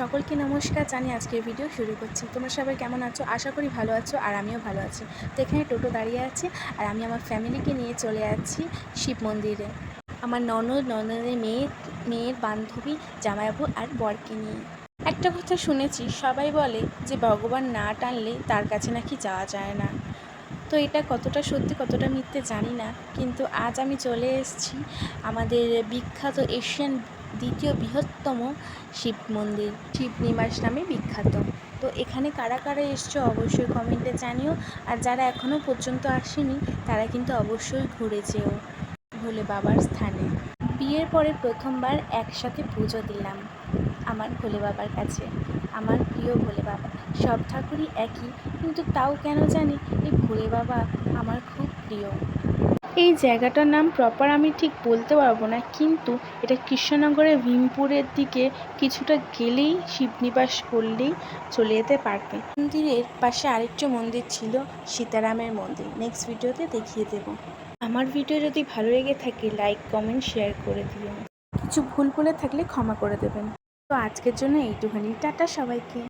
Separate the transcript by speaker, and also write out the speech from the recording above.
Speaker 1: সকলকে নমস্কার জানি আজকের ভিডিও শুরু করছি। তোমরা সবাই কেমন আছো? আশা করি ভালো আছো আর আমিও ভালো আছি। তো এখানে টোটো দাঁড়িয়ে আছে আর আমি আমার ফ্যামিলিকে নিয়ে চলে যাচ্ছি শিব মন্দিরে। আমার ননদ, ননদের মেয়ে, মেয়ের বান্ধবী, জামাইবাবু আর বরকে নিয়ে। একটা কথা শুনেছি, সবাই বলে যে ভগবান না টানলে তার কাছে নাকি যাওয়া যায় না। তো এটা কতটা সত্যি, কতটা মিথ্যে জানি না, কিন্তু আজ আমি চলে এসেছি আমাদের বিখ্যাত এশিয়ান দ্বিতীয় বৃহত্তম শিব মন্দির। শিব নিবাস নামে বিখ্যাত। তো এখানে কারা কারা এসছো অবশ্যই কমেন্টে জানিও। আর যারা এখনও পর্যন্ত আসেনি, তারা কিন্তু অবশ্যই ঘুরে যেও ভোলে বাবার স্থানে। বিয়ের পরে প্রথমবার একসাথে পুজো দিলাম আমার ভোলে বাবার কাছে। আমার প্রিয় ভোলে বাবা। সব ঠাকুরই একই, কিন্তু তাও কেন জানি এই ভোলে বাবা আমার খুব প্রিয়। এই জায়গাটার নাম প্রপার আমি ঠিক বলতে পারব না, কিন্তু এটা কৃষ্ণনগরের ভীমপুরের দিকে কিছুটা গেলেই শিবনিবাস করলেই চলে যেতে পারবে। মন্দিরের পাশে আরেকটি মন্দির ছিল, সীতারামের মন্দির। নেক্সট ভিডিওতে দেখিয়ে দেব। আমার ভিডিও যদি ভালো লেগে থাকে লাইক কমেন্ট শেয়ার করে দিও। কিছু ভুল বলে থাকলে ক্ষমা করে দেবেন। তো আজকের জন্য এইটুখানি। টাটা সবাইকে।